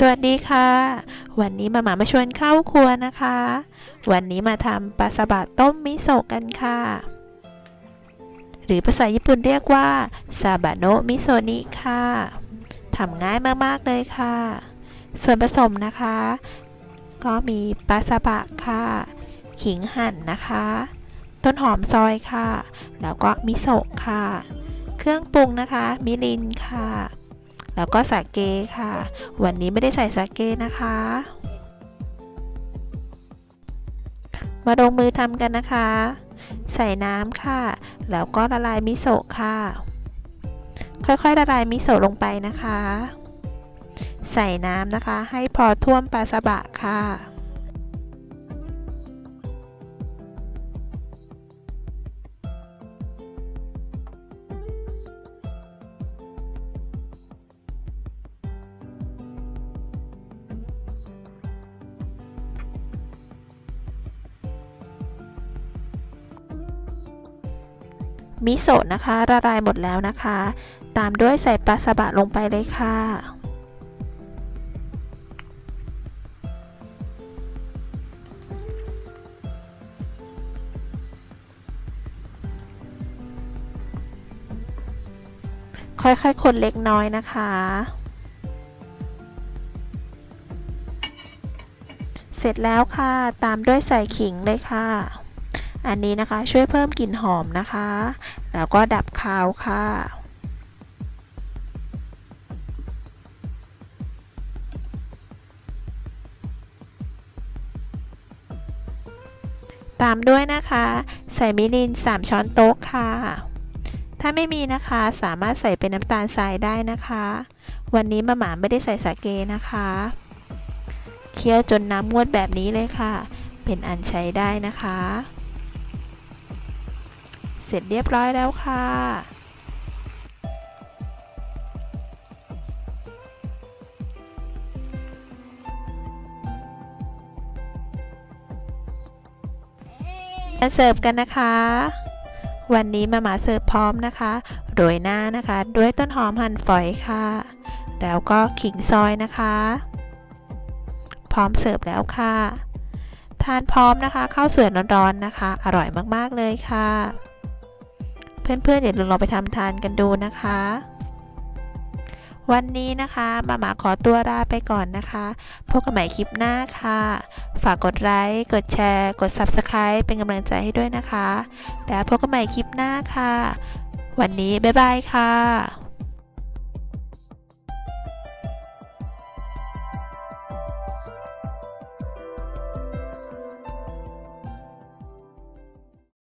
สวัสดีค่ะ วันนี้มาหมามาชวนเข้าครัวนะคะ วันนี้มาทำปลาสบะต้มมิโซะกันค่ะ หรือภาษาญี่ปุ่นเรียกว่าซาบะโนะมิโซนิค่ะทำง่ายมากๆเลยค่ะ ส่วนผสมนะคะ ก็มีปลาสบะค่ะ ขิงหั่นนะคะ ต้นหอมซอยค่ะ แล้วก็มิโซะค่ะ เครื่องปรุงนะคะ มิรินค่ะ แล้วก็สาเกค่ะ วันนี้ไม่ได้ใส่สาเกนะคะ มาลงมือทำกันนะคะ ใส่น้ำค่ะ แล้วก็ละลายมิโซะค่ะ ค่อยๆละลายมิโซะลงไปนะคะ ใส่น้ำนะคะให้พอท่วมปลาสบะค่ะ มิโซะนะคะ ละลายหมดแล้วนะคะ ตามด้วยใส่ปลาสบะลงไปเลยค่ะ ค่อยๆ คนเล็กน้อยนะคะเสร็จแล้วค่ะ ตามด้วยใส่ขิงเลยค่ะ อันนี้นะคะช่วยเพิ่มกลิ่นหอมนะคะ แล้วก็ดับคาวค่ะตามด้วยนะคะ ใส่มิริน 3 ช้อนโต๊ะค่ะ ถ้าไม่มีนะคะสามารถใส่เป็นน้ำตาลทรายได้นะคะ วันนี้มาหมาไม่ได้ใส่สาเกนะคะ เคี่ยวจนน้ำงวดแบบนี้เลยค่ะ เป็นอันใช้ได้นะคะ เสร็จเรียบร้อยแล้วค่ะมาเสิร์ฟกันนะคะ วันนี้มาหมาเสิร์ฟพร้อมนะคะโรยหน้านะคะ ด้วยต้นหอมหั่นฝอยค่ะ แล้วก็ขิงซอยนะคะ พร้อมเสิร์ฟแล้วค่ะ ทานพร้อมนะคะข้าวสวยร้อนๆนะคะ อร่อยมากๆเลยค่ะ เพื่อนๆอย่าลืมลองไปทำทานกันดูนะคะ วันนี้นะคะมาหมาขอตัวลาไปก่อนนะคะ พบกันใหม่คลิปหน้าค่ะ ฝากกดไลค์กดแชร์ กด Subscribe เป็นกำลังใจให้ด้วยนะคะ แล้วพบกันใหม่คลิปหน้าค่ะ วันนี้บ๊ายบายค่ะ